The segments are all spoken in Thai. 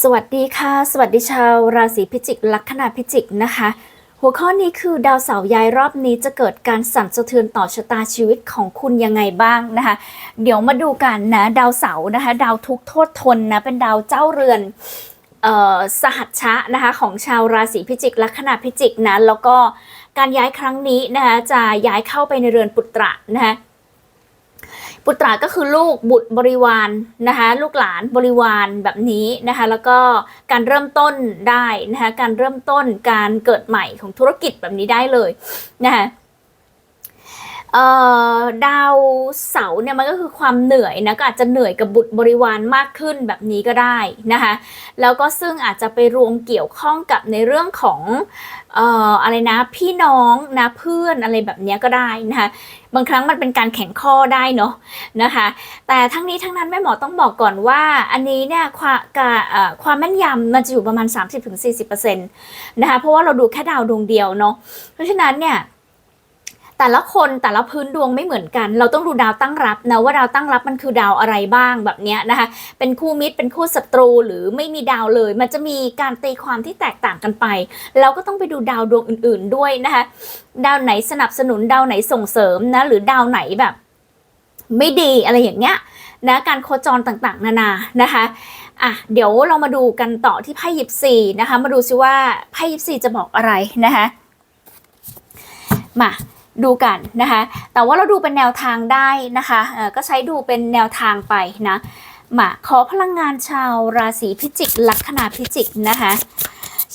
สวัสดีค่ะ สวัสดีชาวราศีพิจิก ลัคนาพิจิกนะคะ หัวข้อนี้คือดาวเสาร์ย้ายรอบนี้จะเกิดการสั่นสะเทือนต่อชะตาชีวิตของคุณยังไงบ้างนะคะ เดี๋ยวมาดูกันนะดาวเสาร์นะคะ ดาวทุกโทษทนนะเป็นดาวเจ้าเรือนออสหัชชะนะคะของชาวราศีพิจิก ลัคนาพิจิกนะแล้วก็การย้ายครั้งนี้นะคะจะย้ายเข้าไปในเรือนปุตตระนะคะ ปุตราก็คือลูกบุตรบริวารนะคะลูกหลานบริวารแบบนี้นะคะแล้วก็การเริ่มต้นได้นะคะการเริ่มต้นการเกิดใหม่ของธุรกิจแบบนี้ได้เลยนะคะ ดาวเสาเนี่ยมันก็คือความเหนื่อยนะก็อาจจะเหนื่อยกับบุตรบริวารมากขึ้นแบบนี้ก็ได้นะคะแล้วก็ซึ่งอาจจะไปรวมเกี่ยวข้องกับในเรื่องของเอ่ออะไรนะพี่น้องนะเพื่อนอะไรแบบนี้ก็ได้นะคะบางครั้งมันเป็นการแข่งข้อได้เนาะนะคะแต่ทั้งนี้ทั้งนั้นแม่หมอต้องบอกก่อนว่าอันนี้เนี่ยความความแม่นยำมันจะอยู่ประมาณ 30-40%นะคะเพราะว่าเราดูแค่ดาวดวงเดียวเนาะเพราะฉะนั้นเนี่ย แต่ละคนแต่ละพื้นดวงไม่เหมือนกัน เราต้องดูดาวตั้งรับนะว่าดาวตั้งรับมันคือดาวอะไรบ้างแบบเนี้ยนะคะ เป็นคู่มิตรเป็นคู่ศัตรูหรือไม่มีดาวเลย มันจะมีการตีความที่แตกต่างกันไป เราก็ต้องไปดูดาวดวงอื่น ๆด้วยนะคะ ดาวไหนสนับสนุนดาวไหนส่งเสริมนะหรือดาวไหนแบบ ไม่ดีอะไรอย่างเงี้ยนะการโคจรต่างๆ นานานะคะอะเดี๋ยวเรามาดูกันต่อที่ไพ่ยิปซีนะคะ มาดูซิว่าไพ่ยิปซีจะบอกอะไรนะคะมา ดูกันนะคะ แต่ว่าเราดูเป็นแนวทางได้นะคะก็ใช้ดูเป็นแนวทางไปนะมาขอพลังงานชาวราศีพิจิกลัคนาพิจิกนะคะ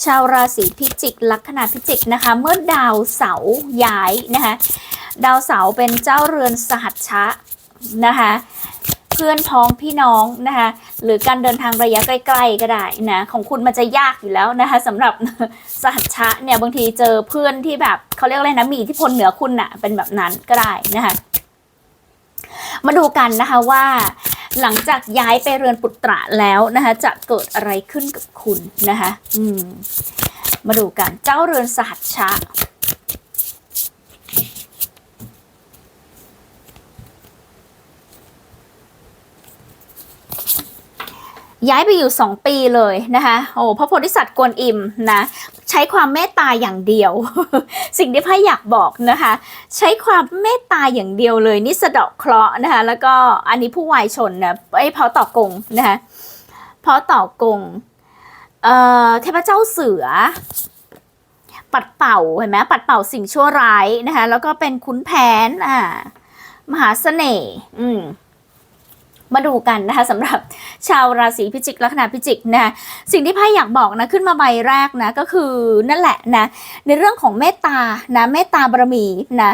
ชาวราศีพิจิกลัคนาพิจิกนะคะ เมื่อดาวเสาย้ายนะคะ ดาวเสาเป็นเจ้าเรือนสหัชชะนะคะ พื่อนพ้องพี่น้องนะคะหรือการเดินทางระยะใกล้ ๆ ก็ได้นะของคุณมันจะยากอยู่แล้วนะคะสำหรับสหัชชะเนี่ยบางทีเจอเพื่อนที่แบบเขาเรียกอะไรนะมีอิทธิพลเหนือคุณน่ะเป็นแบบนั้นก็ได้นะคะมาดูกันนะคะว่าหลังจากย้ายไปเรือนปุตตระแล้วนะคะจะเกิดอะไรขึ้นกับคุณนะคะอืมมาดูกันเจ้าเรือนสหัชชะ ย้ายไปอยู่ 2 ปีเลยนะคะโอ้พระโพธิสัตว์กวนอิมนะใช้ความเมตตาอย่างเดียว สิ่งที่พ่ออยากบอกนะคะ ใช้ความเมตตาอย่างเดียวเลยนี่สะเดาะเคราะห์นะคะแล้วก็อันนี้ผู้วายชนนะไอ้เพาต่อกงนะคะเพาต่อกงเอ่อเทพเจ้าเสือ ปัดเป่าเห็นไหมปัดเป่าสิ่งชั่วร้ายนะคะแล้วก็เป็นขุนแผนอ่ามหาเสน่ห์อืม มาดูกันนะคะสำหรับชาวราศีพิจิกลัคนาพิจิกนะสิ่งที่ไพ่อยากบอกนะขึ้นมาใบแรกนะก็คือนั่นแหละนะในเรื่องของเมตตานะเมตตาบารมีนะ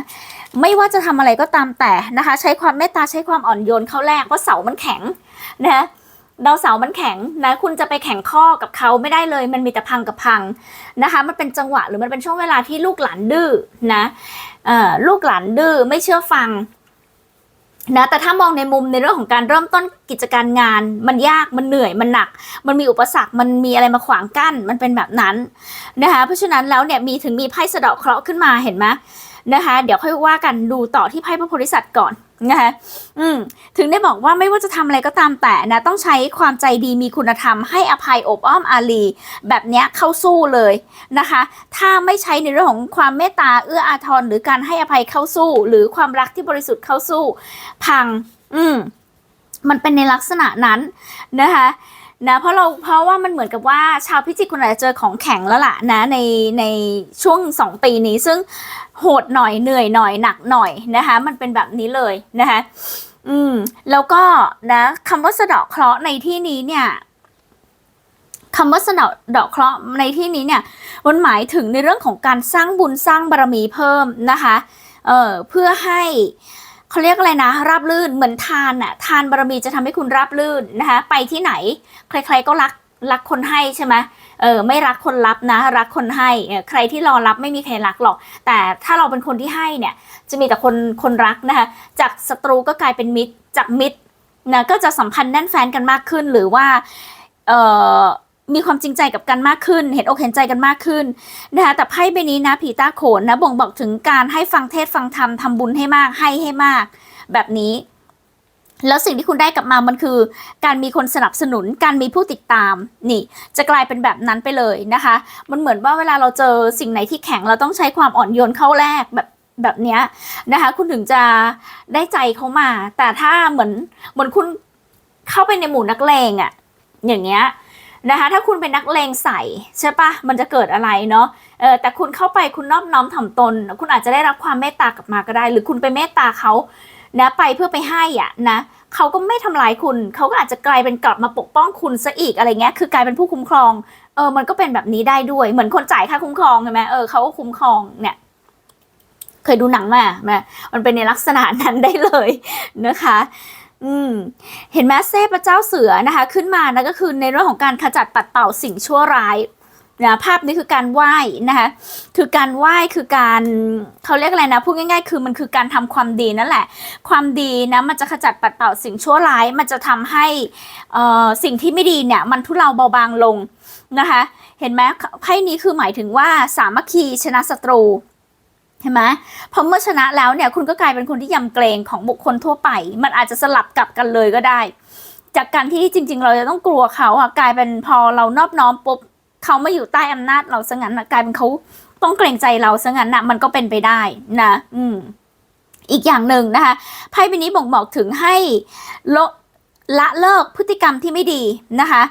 ไม่ว่าจะทำอะไรก็ตามแต่นะคะ ใช้ความเมตตาใช้ความอ่อนโยนเข้าแรกเพราะเสามันแข็งนะดาวเสามันแข็งนะ คุณจะไปแข่งข้อกับเขาไม่ได้เลย มันมีแต่พังกับพังนะคะ มันเป็นจังหวะหรือมันเป็นช่วงเวลาที่ลูกหลานดื้อนะเอ่อลูกหลานดื้อไม่เชื่อฟัง นะแต่ถ้ามองในมุมในเรื่องของการเริ่มต้นกิจการงาน มันยากมันเหนื่อยมันหนัก มันมีอุปสรรคมันมีอะไรมาขวางกั้น มันเป็นแบบนั้นนะคะเพราะฉะนั้นแล้วเนี่ยมีถึงมีไพ่สะเดาะเคราะห์ขึ้นมาเห็นไหมนะคะเดี๋ยวค่อยว่ากันดูต่อที่ไพ่พระโพธิสัตว์ก่อน นะคะอืมถึงได้บอกว่าไม่ว่าจะทำอะไรก็ตามแต่นะ ต้องใช้ความใจดีมีคุณธรรมให้อภัยอบอ้อมอารี แบบเนี้ยเข้าสู้เลยนะคะ ถ้าไม่ใช้ในเรื่องของความเมตตาเอื้ออาทรหรือการให้อภัยเข้าสู้ หรือความรักที่บริสุทธิ์เข้าสู้ พัง อืมมันเป็นในลักษณะนั้นนะคะ นะเพราะเราเพราะว่ามันเหมือนกับว่าชาวพิจิกคุณอาจจะเจอของแข็งแล้วล่ะนะในในช่วงสองปีนี้ซึ่งโหดหน่อยเหนื่อยหน่อยหนักหน่อยนะคะ มันเป็นแบบนี้เลยนะคะอืมแล้วก็นะคำว่าสะเดาะเคราะห์ในที่นี้เนี่ยคำว่าสะเดาะเดาะเคราะห์ในที่นี้เนี่ยมันหมายถึงในเรื่องของการสร้างบุญสร้างบารมีเพิ่มนะคะเอ่อเพื่อให้ เขาเรียกอะไรนะ ราบลื่นเหมือนทานอะทานบารมีจะทำให้คุณราบลื่นนะคะ ไปที่ไหน ใคร ๆก็รักรักคนให้ใช่ไหมเออไม่รักคนรับนะ รักคนให้ใครที่รอรับไม่มีใครรักหรอก แต่ถ้าเราเป็นคนที่ให้เนี่ยจะมีแต่คนคนรักนะคะจากศัตรูก็กลายเป็นมิตรจากมิตรนะก็จะสัมพันธ์แน่นแฟนกันมากขึ้นหรือว่าเออ มีความจริงใจกับกันมากขึ้น เห็นอกเห็นใจกันมากขึ้นนะคะแต่ไพ่ใบนี้นะผีตาโขนนะบ่งบอกถึงการให้ฟังเทศฟังธรรมทำบุญให้มากให้ให้มาก แบบนี้แล้วสิ่งที่คุณได้กลับมามันคือ การมีคนสนับสนุน การมีผู้ติดตาม นี่ จะกลายเป็นแบบนั้นไปเลยนะคะ มันเหมือนว่าเวลาเราเจอสิ่งไหนที่แข็งเราต้องใช้ความอ่อนโยนเข้าแรกแบบแบบนี้นะคะ คุณถึงจะได้ใจเขามา แต่ถ้าเหมือนเหมือนคุณเข้าไปในหมู่นักเลงอะอย่างเงี้ย นะคะถ้าคุณเป็นนักเลงใส่ใช่ปะมันจะเกิดอะไรเนาะเออแต่คุณเข้าไปคุณนอบน้อมถ่อมตน คุณอาจจะได้รับความเมตตากลับมาก็ได้ หรือคุณไปเมตตาเขานะไปเพื่อไปให้อะนะเขาก็ไม่ทำร้ายคุณเขาก็อาจจะกลายเป็นกลับมาปกป้องคุณซะอีกอะไรเงี้ยคือกลายเป็นผู้คุ้มครองเออมันก็เป็นแบบนี้ได้ด้วย เหมือนคนจ่ายค่าคุ้มครองใช่ไหมเออเขาก็คุ้มครองเนี่ยเคยดูหนังมาไหมมันเป็นในลักษณะนั้นได้เลยนะคะ อืมเห็นไหมเซพระเจ้าเสือนะคะ ขึ้นมานะก็คือในเรื่องของการขจัดปัดเป่าสิ่งชั่วร้ายนะภาพนี้คือการไหว้นะคะคือการไหว้คือการเขาเรียกอะไรนะพูดง่าย ๆ คือมันคือการทำความดีนั่นแหละ ความดีนะมันจะขจัดปัดเป่าสิ่งชั่วร้าย มันจะทำให้เอ่อสิ่งที่ไม่ดีเนี่ยมันทุเลาเบาบางลงนะคะ เห็นไหมไพ่นี้คือหมายถึงว่าสามัคคีชนะศัตรู เห็นไหมพอเมื่อชนะแล้วเนี่ยคุณก็กลายเป็นคนที่ยำเกรงของบุคคลทั่วไป มันอาจจะสลับกลับกันเลยก็ได้ จากการที่จริง ๆ เราจะต้องกลัวเขาอะกลายเป็นพอเรานอบน้อมปุ๊บเขามาอยู่ใต้อำนาจเราซะงั้นกลายเป็นเขาต้องเกรงใจเราซะงั้นนะมันก็เป็นไปได้นะ อืมอีกอย่างหนึ่งนะคะไพ่ใบนี้บ่งบอกถึงให้ล ละเลิกพฤติกรรมที่ไม่ดีนะคะ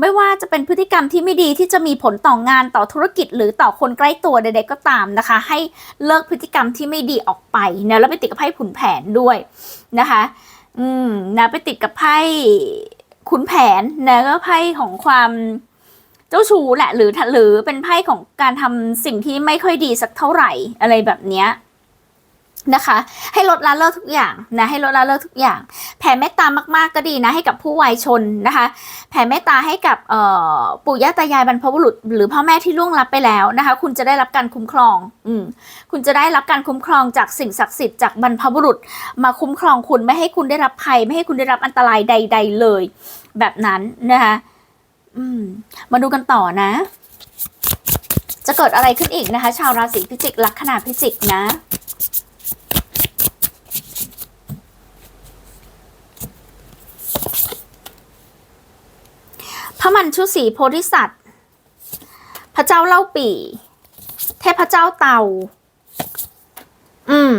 ไม่ว่าจะเป็นพฤติกรรมที่ไม่ดีที่จะมีผลต่องานต่อธุรกิจ หรือต่อคนใกล้ตัวใดๆก็ตามนะคะ ให้เลิกพฤติกรรมที่ไม่ดีออกไปนะแล้วไปติดกับไพ่ขุนแผนด้วยนะคะ อืมนะไปติดกับไพ่ขุนแผนนะก็ไพ่ของความเจ้าชู้แหละหรือหรือเป็นไพ่ของการทำสิ่งที่ไม่ค่อยดีสักเท่าไหร่อะไรแบบเนี้ย นะคะ ให้ลดละเลิกทุกอย่างนะให้ลดละเลิกทุกอย่าง แผ่เมตตามากๆก็ดีนะให้กับผู้วัยชนนะคะ แผ่เมตตาให้กับปู่ย่าตายายบรรพบุรุษ หรือพ่อแม่ที่ล่วงลับไปแล้วนะคะ คุณจะได้รับการคุ้มครองอืมคุณจะได้รับการคุ้มครองจากสิ่งศักดิ์สิทธิ์จากบรรพบุรุษ มาคุ้มครองคุณไม่ให้คุณได้รับภัย ไม่ให้คุณได้รับอันตรายใด ๆ เลย แบบนั้นนะคะอืมมาดูกันต่อนะ จะเกิดอะไรขึ้นอีกนะคะ ชาวราศีพิจิกลัคนาพิจิกนะ พระมันชุสีโพธิสัตว์ พระเจ้าเล่าปี่เทพเจ้าเตา อืม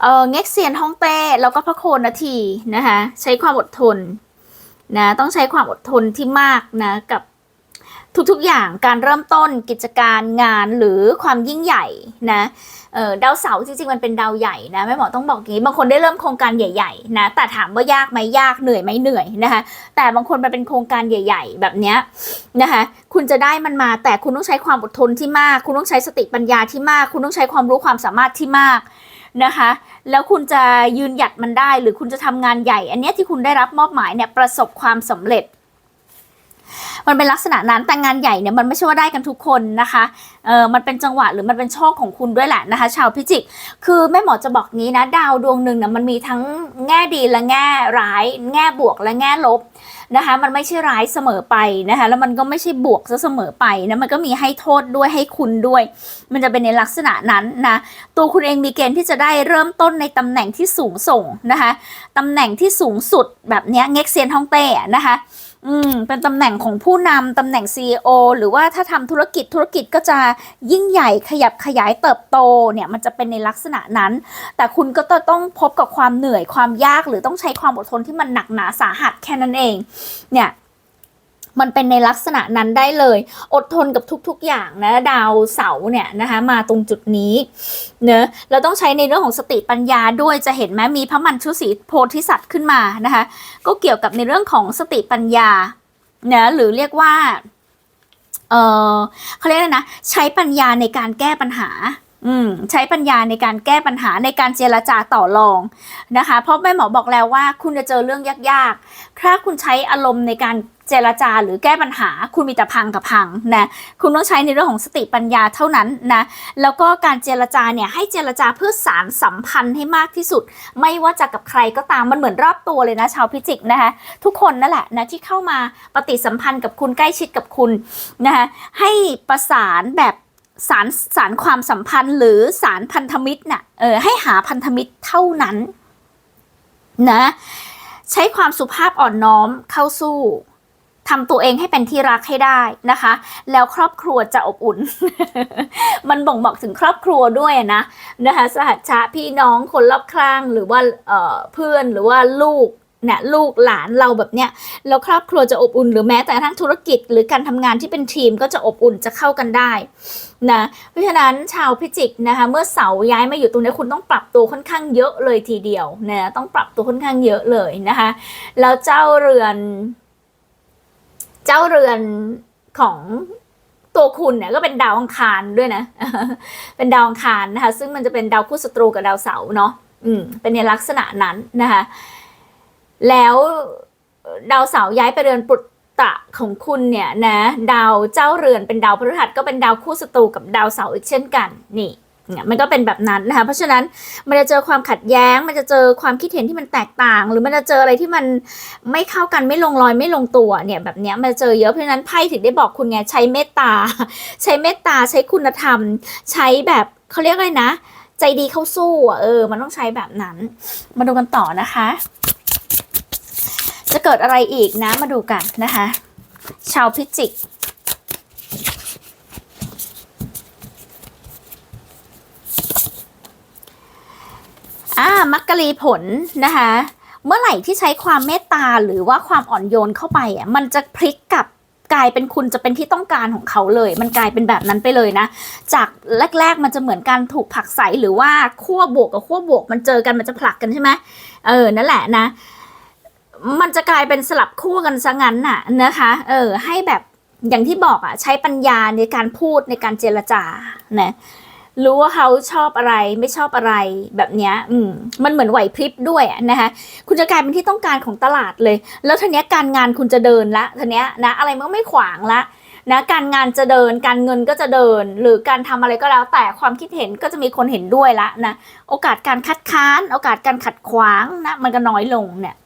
เออเง็กเซียนฮ่องเต้ แล้วก็พระโคนาทีนะคะ ใช้ความอดทนนะ ต้องใช้ความอดทนที่มากนะ กับ ทุกๆอย่างการเริ่มต้นกิจการงานหรือความยิ่งใหญ่นะดาวเสาร์จริงๆมันเป็นดาวใหญ่นะแม่หมอต้องบอกอย่างนี้บางคนได้เริ่มโครงการใหญ่ๆนะแต่ถามว่ายากไหมยากเหนื่อยไหมเหนื่อยนะคะแต่บางคนมันเป็นโครงการใหญ่ ๆ แบบเนี้ยนะคะคุณจะได้มันมาแต่คุณต้องใช้ความอดทนที่มาก คุณต้องใช้สติปัญญาที่มาก คุณต้องใช้ความรู้ความสามารถที่มากนะคะ แล้วคุณจะยืนหยัดมันได้ หรือคุณจะทำงานใหญ่ อันเนี้ยที่คุณได้รับมอบหมายเนี่ยประสบความสำเร็จ มันเป็นลักษณะนั้นแต่งานใหญ่เนี่ยมันไม่ใช่ว่าได้กันทุกคนนะคะเออมันเป็นจังหวะหรือมันเป็นโชคของคุณด้วยแหละนะคะ ชาวพิจิก คือแม่หมอจะบอกงี้นะดาวดวงหนึ่งเนี่ยมันมีทั้งแง่ดีและแง่ร้าย แง่บวกและแง่ลบนะคะ มันไม่ใช่ร้ายเสมอไปนะคะแล้วมันก็ไม่ใช่บวกซะเสมอไปนะมันก็มีให้โทษด้วยให้คุณด้วย มันจะเป็นในลักษณะนั้นนะตัวคุณเองมีเกณฑ์ที่จะได้เริ่มต้นในตำแหน่งที่สูงส่งนะคะตำแหน่งที่สูงสุดแบบเนี้ยเง็กเซียนฮ่องเต้อะนะคะ อืมเป็นตำแหน่งของผู้นำตำแหน่ง CEO หรือว่าถ้าทำธุรกิจธุรกิจก็จะยิ่งใหญ่ขยับขยายเติบโตเนี่ยมันจะเป็นในลักษณะนั้น แต่คุณก็ต้องพบกับความเหนื่อยความยากหรือต้องใช้ความอดทนที่มันหนักหนาสาหัสแค่นั้นเอง เนี่ย มันเป็นในลักษณะนั้นได้เลย อดทนกับทุกๆอย่างนะดาวเสาเนี่ยนะคะมาตรงจุดนี้เนอะเราต้องใช้ในเรื่องของสติปัญญาด้วยจะเห็นไหมมีพระมันชุสีโพธิสัตว์ขึ้นมานะคะก็เกี่ยวกับในเรื่องของสติปัญญาเนะหรือเรียกว่าเออเขาเรียกอะไรนะใช้ปัญญาในการแก้ปัญหาอืมใช้ปัญญาในการแก้ปัญหาในการเจรจาต่อรองนะคะ เพราะแม่หมอบอกแล้วว่าคุณจะเจอเรื่องยากๆ ถ้าคุณใช้อารมณ์ในการ เจรจาหรือแก้ปัญหาคุณมีแต่พังกับพังนะคุณต้องใช้ในเรื่องของสติปัญญาเท่านั้นนะแล้วก็การเจรจาเนี่ยให้เจรจาเพื่อสารสัมพันธ์ให้มากที่สุด ไม่ว่าจะกับใครก็ตามมันเหมือนรอบตัวเลยนะชาวพิจิกนะคะทุกคนนั่นแหละนะที่เข้ามาปฏิสัมพันธ์กับคุณใกล้ชิดกับคุณนะคะให้ประสานแบบสารสารความสัมพันธ์หรือสารพันธมิตรน่ะเออให้หาพันธมิตรเท่านั้นนะใช้ความสุภาพอ่อนน้อมเข้าสู้ ทำตัวเองให้เป็นที่รักให้ได้นะคะ แล้วครอบครัวจะอบอุ่น มันบ่งบอกถึงครอบครัวด้วยนะนะคะสหัชชะพี่น้องคนรอบข้างหรือว่าเเพื่อนหรือว่าลูกเนี่ยลูกหลานเราแบบเนี้ยแล้วครอบครัวจะอบอุ่น หรือแม้แต่ทั่งธุรกิจ หรือการทำงานที่เป็นทีมก็จะอบอุ่นจะเข้ากันได้นะเพราะฉะนั้นชาวพิจิกนะคะเมื่อเสาย้ายมาอยู่ตรงนี้คุณต้องปรับตัวค่อนข้างเยอะเลยทีเดียวนะต้องปรับตัวค่อนข้างเยอะเลยนะคะแล้วเจ้าเรือน เจ้าเรือนของตัวคุณเนี่ยก็เป็นดาวอังคารด้วยนะ เป็นดาวอังคารนะคะ ซึ่งมันจะเป็นดาวคู่ศัตรูกับดาวเสาร์เนาะอืมเป็นในลักษณะนั้นนะคะ แล้วดาวเสาร์ย้ายไปเรือนปุตตะของคุณเนี่ยนะ ดาวเจ้าเรือนเป็นดาวพฤหัสก็เป็นดาวคู่ศัตรูกับดาวเสาร์อีกเช่นกันนี่ เนี่ยมันก็เป็นแบบนั้นนะคะเพราะฉะนั้นมันจะเจอความขัดแย้ง มันจะเจอความคิดเห็นที่มันแตกต่าง หรือมันจะเจออะไรที่มันไม่เข้ากันไม่ลงรอยไม่ลงตัวเนี่ยแบบเนี้ยมันจะเจอเยอะเพราะฉะนั้นไพ่ถึงได้บอกคุณไงใช้เมตตา ใช้เมตตาใช้คุณธรรม ใช้แบบเขาเรียกอะไรนะ ใจดีเข้าสู้อะเออ มันต้องใช้แบบนั้น มาดูกันต่อนะคะ จะเกิดอะไรอีกนะมาดูกันนะคะ ชาวพิจิก อ่ามักกะลีผลนะคะ เมื่อไหร่ที่ใช้ความเมตตาหรือว่าความอ่อนโยนเข้าไปอะมันจะพลิกกลับกลายเป็นคุณจะเป็นที่ต้องการของเขาเลย มันกลายเป็นแบบนั้นไปเลยนะ จากแรก ๆ มันจะเหมือนการถูกผลักใสหรือว่าขั้วบวกกับขั้วบวก มันเจอกันมันจะผลักกันใช่ไหมเออนั่นแหละนะ มันจะกลายเป็นสลับคู่กันซะงั้นน่ะนะคะ เออ ให้แบบอย่างที่บอกอะใช้ปัญญาในการพูดในการเจรจานะ รู้ว่าเขาชอบอะไรไม่ชอบอะไรแบบนี้อืมมันเหมือนไหวพริบด้วยนะคะคุณจะกลายเป็นที่ต้องการของตลาดเลย แล้วทีเนี้ยการงานคุณจะเดินละทีเนี้ยนะอะไรมันก็ไม่ขวางละนะการงานจะเดินการเงินก็จะเดิน หรือการทำอะไรก็แล้ว แต่ความคิดเห็นก็จะมีคนเห็นด้วยละนะโอกาสการคัดค้าน โอกาสการขัดขวางนะมันก็น้อยลงเนี่ย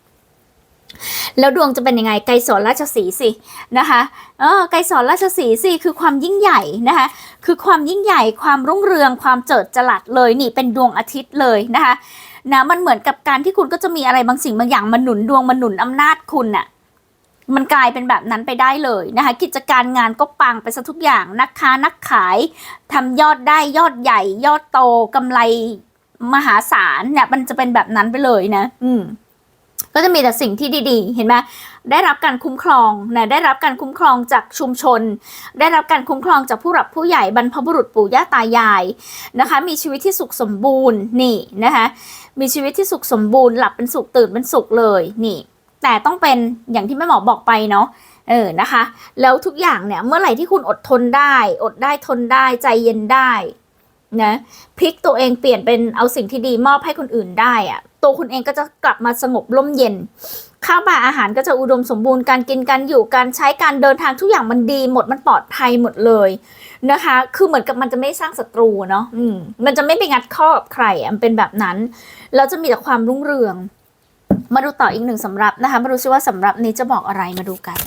แล้วดวงจะเป็นยังไง ไกสอนราชสีสินะคะเออไกสอนราชสีสิคือความยิ่งใหญ่นะคะคือความยิ่งใหญ่ความรุ่งเรืองความเจิดจรัสเลยนี่เป็นดวงอาทิตย์เลยนะคะนะมันเหมือนกับการที่คุณก็จะมีอะไรบางสิ่งบางอย่างมาหนุนดวงมาหนุนอำนาจคุณน่ะมันกลายเป็นแบบนั้นไปได้เลยนะคะ กิจการงานก็ปังไปซะทุกอย่างนักค้านักขายทำยอดได้ยอดใหญ่ ยอดโตกำไรมหาศาลเนี่ยมันจะเป็นแบบนั้นไปเลยนะ อืม ก็จะมีแต่สิ่งที่ดีๆ เห็นไหมได้รับการคุ้มครองนะได้รับการคุ้มครองจากชุมชน ได้รับการคุ้มครองจากผู้หลักผู้ใหญ่บรรพบุรุษปู่ย่าตายายนะคะ มีชีวิตที่สุขสมบูรณ์นี่นะคะมีชีวิตที่สุขสมบูรณ์หลับเป็นสุขตื่นเป็นสุขเลยนี่ แต่ต้องเป็นอย่างที่แม่หมอบอกไปเนาะเออนะคะ แล้วทุกอย่างเนี่ยเมื่อไหร่ที่คุณอดทนได้ อดได้ทนได้ใจเย็นได้ นะพลิกตัวเองเปลี่ยนเป็นเอาสิ่งที่ดีมอบให้คนอื่นได้อะตัวคุณเองก็จะกลับมาสงบร่มเย็น ข้าวปลาอาหารก็จะอุดมสมบูรณ์การกินการอยู่การใช้การเดินทางทุกอย่างมันดีหมดมันปลอดภัยหมดเลยนะคะ คือเหมือนกับมันจะไม่สร้างศัตรูเนาะอืมมันจะไม่ไปงัดข้อกับใครมันเป็นแบบนั้นแล้วจะมีแต่ความรุ่งเรือง มาดูต่ออีกหนึ่งสำรับนะคะ มาดูซิว่าสำรับนี้จะบอกอะไรมาดูกัน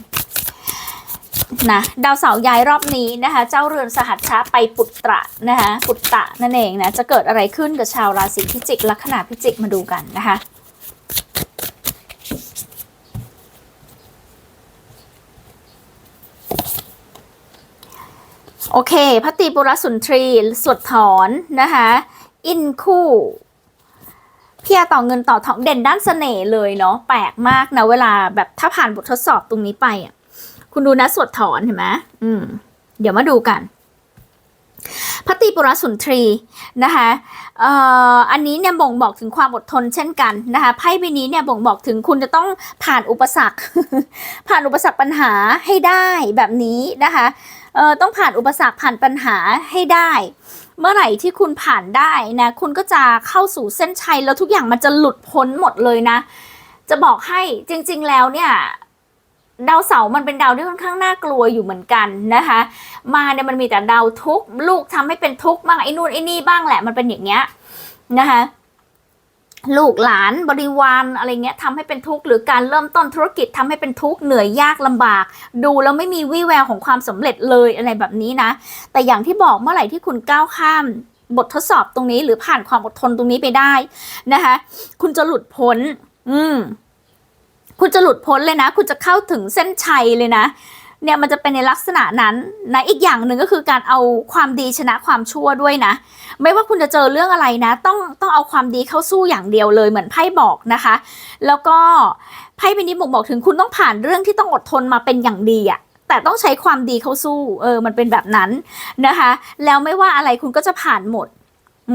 นะดาวเสาร์ย้ายรอบนี้นะคะ เจ้าเรือนสหัชชะไปปุตตะนะคะปุตตะนั่นเองนะจะเกิดอะไรขึ้นกับชาวราศีพิจิกลัคนาพิจิกมาดูกันนะคะโอเคพระตีปุรสุนทรีสวดถอนนะคะอินคู่เพียต่อเงินต่อทองเด่นด้านเสน่ห์เลยเนาะแปลกมากนะเวลาแบบถ้าผ่านบททดสอบตรงนี้ไปอะ คุณดูนะสวดถอนเห็นไหมอืม เดี๋ยวมาดูกันพระตรีปุรสุนทรีนะคะเอ่ออันนี้เนี่ยบ่งบอกถึงความอดทนเช่นกันนะคะไพ่ใบนี้เนี่ยบ่งบอกถึงคุณจะต้องผ่านอุปสรรค ผ่านอุปสรรคปัญหาให้ได้แบบนี้นะคะเอ่อต้องผ่านอุปสรรคผ่านปัญหาให้ได้ เมื่อไหร่ที่คุณผ่านได้นะคุณก็จะเข้าสู่เส้นชัยแล้วทุกอย่างมันจะหลุดพ้นหมดเลยนะ จะบอกให้จริง ๆ แล้วเนี่ย ดาวเสาร์มันเป็นดาวที่ค่อนข้างน่ากลัวอยู่เหมือนกันนะคะ มาเนี่ยมันมีแต่ดาวทุกลูกทำให้เป็นทุกข์บ้างไอ้นู่นไอ้นี่บ้างแหละมันเป็นอย่างเงี้ยนะคะลูกหลานบริวารอะไรเงี้ยทำให้เป็นทุกข์หรือการเริ่มต้นธุรกิจทำให้เป็นทุกข์เหนื่อยยากลำบาก ดูแล้วไม่มีวี่แววของความสำเร็จเลยอะไรแบบนี้นะ แต่อย่างที่บอกเมื่อไหร่ที่คุณก้าวข้ามบททดสอบตรงนี้ หรือผ่านความอดทนตรงนี้ไปได้นะคะ คุณจะหลุดพ้น อืม คุณจะหลุดพ้นเลยนะ คุณจะเข้าถึงเส้นชัยเลยนะ เนี่ยมันจะเป็นในลักษณะนั้นนะอีกอย่างหนึ่งก็คือการเอาความดีชนะความชั่วด้วยนะ ไม่ว่าคุณจะเจอเรื่องอะไรนะ ต้องต้องเอาความดีเข้าสู้อย่างเดียวเลยเหมือนไพ่บอกนะคะ แล้วก็ไพ่ใบนี้บ่งบอกถึงคุณต้องผ่านเรื่องที่ต้องอดทนมาเป็นอย่างดีอะแต่ต้องใช้ความดีเข้าสู้เออมันเป็นแบบนั้นนะคะ แล้วไม่ว่าอะไรคุณก็จะผ่านหมด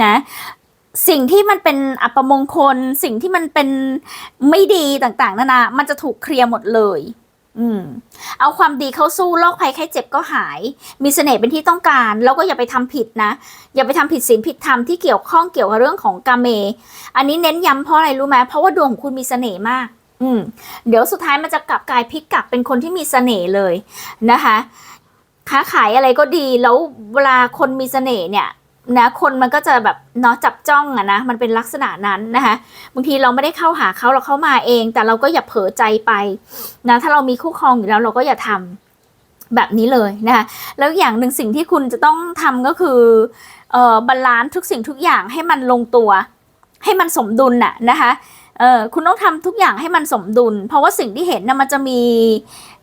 นะ สิ่งที่มันเป็นอัปมงคล สิ่งที่มันเป็นไม่ดีต่างๆนานา มันจะถูกเคลียร์หมดเลย อืม เอาความดีเข้าสู้โรคภัยไข้เจ็บก็หาย มีเสน่ห์เป็นที่ต้องการ แล้วก็อย่าไปทำผิดนะ อย่าไปทำผิดศีลผิดธรรมที่เกี่ยวข้องเกี่ยวกับเรื่องของกาเม อันนี้เน้นย้ำเพราะอะไรรู้ไหมเพราะว่าดวงของคุณมีเสน่ห์มาก อืม เดี๋ยวสุดท้ายมันจะกลับกลายพลิกกลับเป็นคนที่มีเสน่ห์เลยนะคะ ค้าขายอะไรก็ดี แล้วเวลาคนมีเสน่ห์เนี่ย นะคนมันก็จะแบบเนาะจับจ้องอะนะมันเป็นลักษณะนั้นนะคะบางทีเราไม่ได้เข้าหาเขาเราเข้ามาเอง แต่เราก็อย่าเผลอใจไปนะถ้าเรามีคู่ครองอยู่แล้วเราก็อย่าทำแบบนี้เลยนะคะแล้วอย่างหนึ่งสิ่งที่คุณจะต้องทำก็คือเอ่อบาลานซ์ทุกสิ่งทุกอย่างให้มันลงตัว ให้มันสมดุลน่ะนะคะเออคุณต้องทำทุกอย่างให้มันสมดุล เพราะว่าสิ่งที่เห็นนะมันจะมี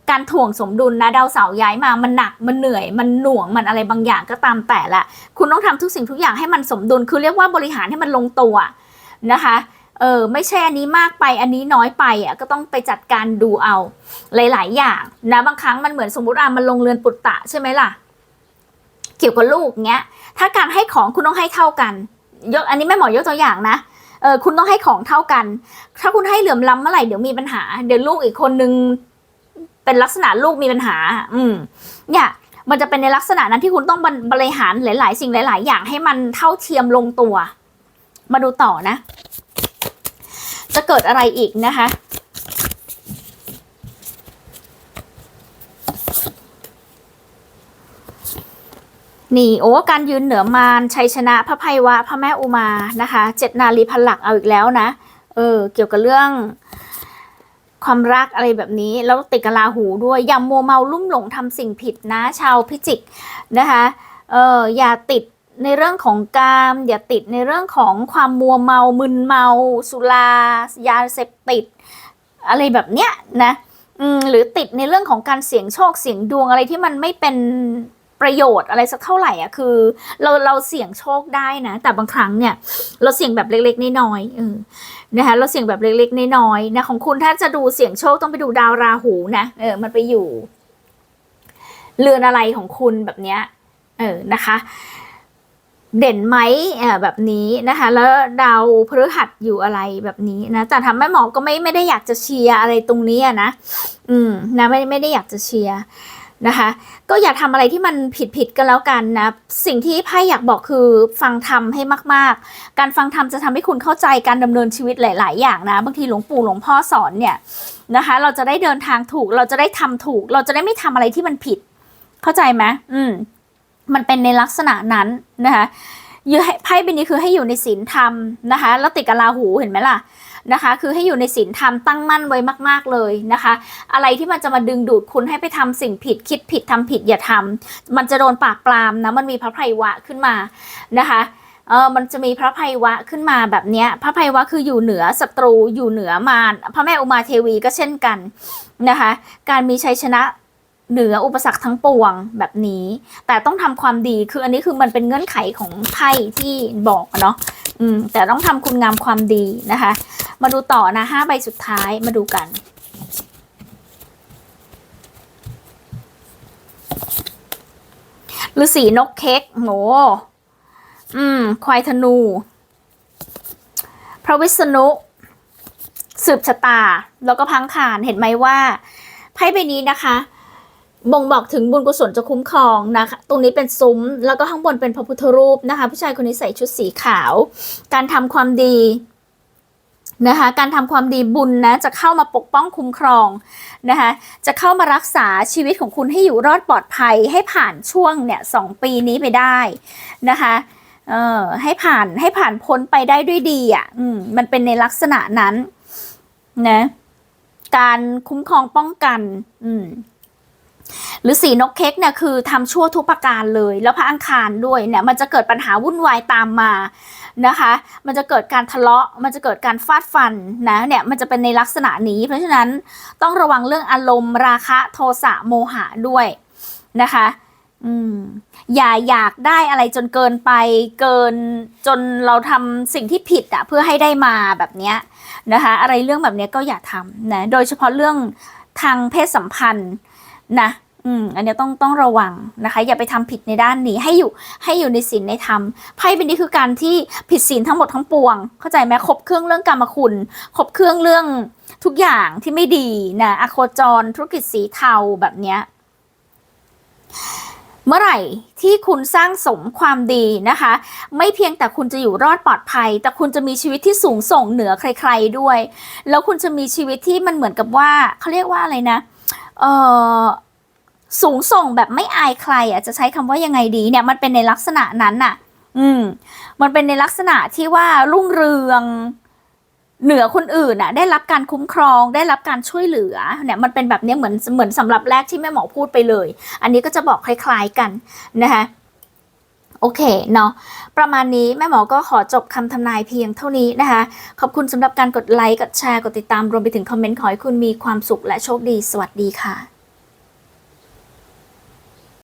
การถ่วงสมดุลนะดาวเสาร์ย้ายมามันหนักมันเหนื่อย มันหน่วงมันอะไรบางอย่างก็ตามแต่ละ คุณต้องทำทุกสิ่งทุกอย่างให้มันสมดุล คือเรียกว่าบริหารให้มันลงตัวนะคะเออไม่ใช่อันนี้มากไปอันนี้น้อยไปอะก็ต้องไปจัดการดูเอาหลาย ๆ อย่างนะบางครั้งมันเหมือนสมมติอะมันลงเรือนปุตตะใช่ไหมล่ะ เกี่ยวกับลูกเงี้ย ถ้าการให้ของคุณต้องให้เท่ากันยกอันนี้แม่หมอยกตัวอย่างนะเออคุณต้องให้ของเท่ากัน ถ้าคุณให้เหลื่อมล้ำเมื่อไหร่เดี๋ยวมีปัญหา เดี๋ยวลูกอีกคนนึง เป็นลักษณะลูกมีปัญหา อืม เนี่ย มันจะเป็นในลักษณะนั้นที่คุณต้องบริหารหลาย ๆ สิ่งหลาย ๆ อย่างให้มันเท่าเทียมลงตัว มาดูต่อนะ จะเกิดอะไรอีกนะคะนี่โอ้การยืนเหนือมารชัยชนะพระภัยวะพระแม่อุมานะคะ เจ็ดนาลีพันหลักเอาอีกแล้วนะ เออ เกี่ยวกับเรื่อง ความรักอะไรแบบนี้ แล้วติดกลาหูด้วย อย่ามัวเมาลุ่มหลงทำสิ่งผิดนะ ชาวพิจิกนะคะเอออย่าติดในเรื่องของกาม อย่าติดในเรื่องของความมัวเมามึนเมา สุรายาเสพติด อะไรแบบเนี้ยนะหรือติดในเรื่องของการเสี่ยงโชคเสี่ยงดวงอะไรที่มันไม่เป็น ประโยชน์อะไรสักเท่าไหร่อะคือ เราเราเสี่ยงโชคได้นะ แต่บางครั้งเนี่ย เราเสี่ยงแบบเล็กๆน้อยๆเออนะคะเราเสี่ยงแบบเล็กๆน้อยๆนะของคุณถ้าจะดูเสี่ยงโชคต้องไปดูดาวราหูนะเออมันไปอยู่ เรือนอะไรของคุณแบบเนี้ยเออนะคะเด่นไหมอ่าแบบนี้นะคะ แล้วดาวพฤหัสอยู่อะไรแบบนี้นะแต่ทำแม่หมอก็ไม่ไม่ได้อยากจะเชียร์อะไรตรงนี้นะ อืมนะไม่ไม่ได้อยากจะเชียร์ นะคะก็อย่าทำอะไรที่มันผิดผิดกันแล้วกันนะสิ่งที่ไพ่อยากบอกคือฟังธรรมให้มาก ๆ การฟังธรรมจะทำให้คุณเข้าใจการดำเนินชีวิตหลาย ๆ อย่างนะบางทีหลวงปู่หลวงพ่อสอนเนี่ยนะคะเราจะได้เดินทางถูกเราจะได้ทำถูก เราจะได้ไม่ทำอะไรที่มันผิด เข้าใจไหมอืมมันเป็นในลักษณะนั้นนะคะยไพ่ใบนี้คือให้อยู่ในศีลธรรมนะคะแล้วติดกับราหูเห็นไหมล่ะ นะคะ คือให้อยู่ในศีลธรรมตั้งมั่นไว้มาก ๆเลยนะคะ อะไรที่มันจะมาดึงดูดคุณให้ไปทำสิ่งผิดคิดผิดทำผิดอย่าทำมันจะโดนปาบปรามนะมันมีพระไพรวะขึ้นมานะคะเออมันจะมีพระไพรวะขึ้นมาแบบเนี้ย พระไพรวะคืออยู่เหนือศัตรูอยู่เหนือมารพระแม่อุมาเทวีก็เช่นกันนะคะ การมีชัยชนะ เหนืออุปสรรคทั้งปวงแบบนี้ แต่ต้องทำความดีคืออันนี้คือมันเป็นเงื่อนไขของไพ่ที่บอกอะเนาะอืมแต่ต้องทำคุณงามความดีนะคะ มาดูต่อนะห้าใบสุดท้ายมาดูกันฤาษีนกเค้กโหอืม ควายธนู พระวิษณุ สืบชะตา แล้วก็พังคาน เห็นไหมว่า ไพ่ใบนี้นะคะ บ่งบอกถึงบุญกุศลจะคุ้มครองนะคะ ตรงนี้เป็นซุ้ม แล้วก็ข้างบนเป็นพระพุทธรูปนะคะ ผู้ชายคนนี้ใส่ชุดสีขาว การทำความดีนะคะ การทำความดีบุญนะจะเข้ามาปกป้องคุ้มครองนะคะ จะเข้ามารักษาชีวิตของคุณให้อยู่รอดปลอดภัยให้ผ่านช่วงเนี่ยสองปีนี้ไปได้นะคะเออให้ผ่านให้ผ่านพ้นไปได้ด้วยดีอะอืมมันเป็นในลักษณะนั้นนะการคุ้มครองป้องกัน อืม หรือสีนกเค้กเนี่ยคือทำชั่วทุกประการเลย แล้วพระอังคารด้วยเนี่ยมันจะเกิดปัญหาวุ่นวายตามมานะคะ มันจะเกิดการทะเลาะ มันจะเกิดการฟาดฟันนะเนี่ยมันจะเป็นในลักษณะนี้ เพราะฉะนั้นต้องระวังเรื่องอารมณ์ ราคะโทสะโมหะด้วยนะคะอืมอย่าอยากได้อะไรจนเกินไปเกินจนเราทำสิ่งที่ผิดอะเพื่อให้ได้มาแบบเนี้ยนะคะ อะไรเรื่องแบบเนี้ยก็อย่าทำนะโดยเฉพาะเรื่องทางเพศสัมพันธ์ นะอืมอันนี้ต้องต้องระวังนะคะ อย่าไปทำผิดในด้านนี้ให้อยู่ให้อยู่ในศีลในธรรมไพ่เป็นนี้คือการที่ผิดศีลทั้งหมดทั้งปวง เข้าใจไหมครบเครื่องเรื่องกรรมคุณครบเครื่องเรื่องทุกอย่างที่ไม่ดีนะอโคจรธุรกิจสีเทาแบบเนี้ยเมื่อไหร่ที่คุณสร้างสมความดีนะคะ ไม่เพียงแต่คุณจะอยู่รอดปลอดภัย แต่คุณจะมีชีวิตที่สูงส่งเหนือใคร ๆด้วย แล้วคุณจะมีชีวิตที่มันเหมือนกับว่าเขาเรียกว่าอะไรนะเออสูงส่งแบบไม่อายใครอะจะใช้คำว่ายังไงดีเนี่ยมันเป็นในลักษณะนั้นน่ะ อืม มันเป็นในลักษณะที่ว่ารุ่งเรืองเหนือคนอื่นน่ะ ได้รับการคุ้มครองได้รับการช่วยเหลือเนี่ยมันเป็นแบบนี้เหมือนเหมือนสำหรับแรกที่แม่หมอพูดไปเลย อันนี้ก็จะบอกคล้าย ๆกันนะคะ โอเคเนาะประมาณนี้แม่หมอก็ขอจบคำทำนายเพียงเท่านี้นะคะ ขอบคุณสำหรับการกดไลค์กดแชร์กดติดตามรวมไปถึงคอมเมนต์ขอให้คุณมีความสุขและโชคดี สวัสดีค่ะ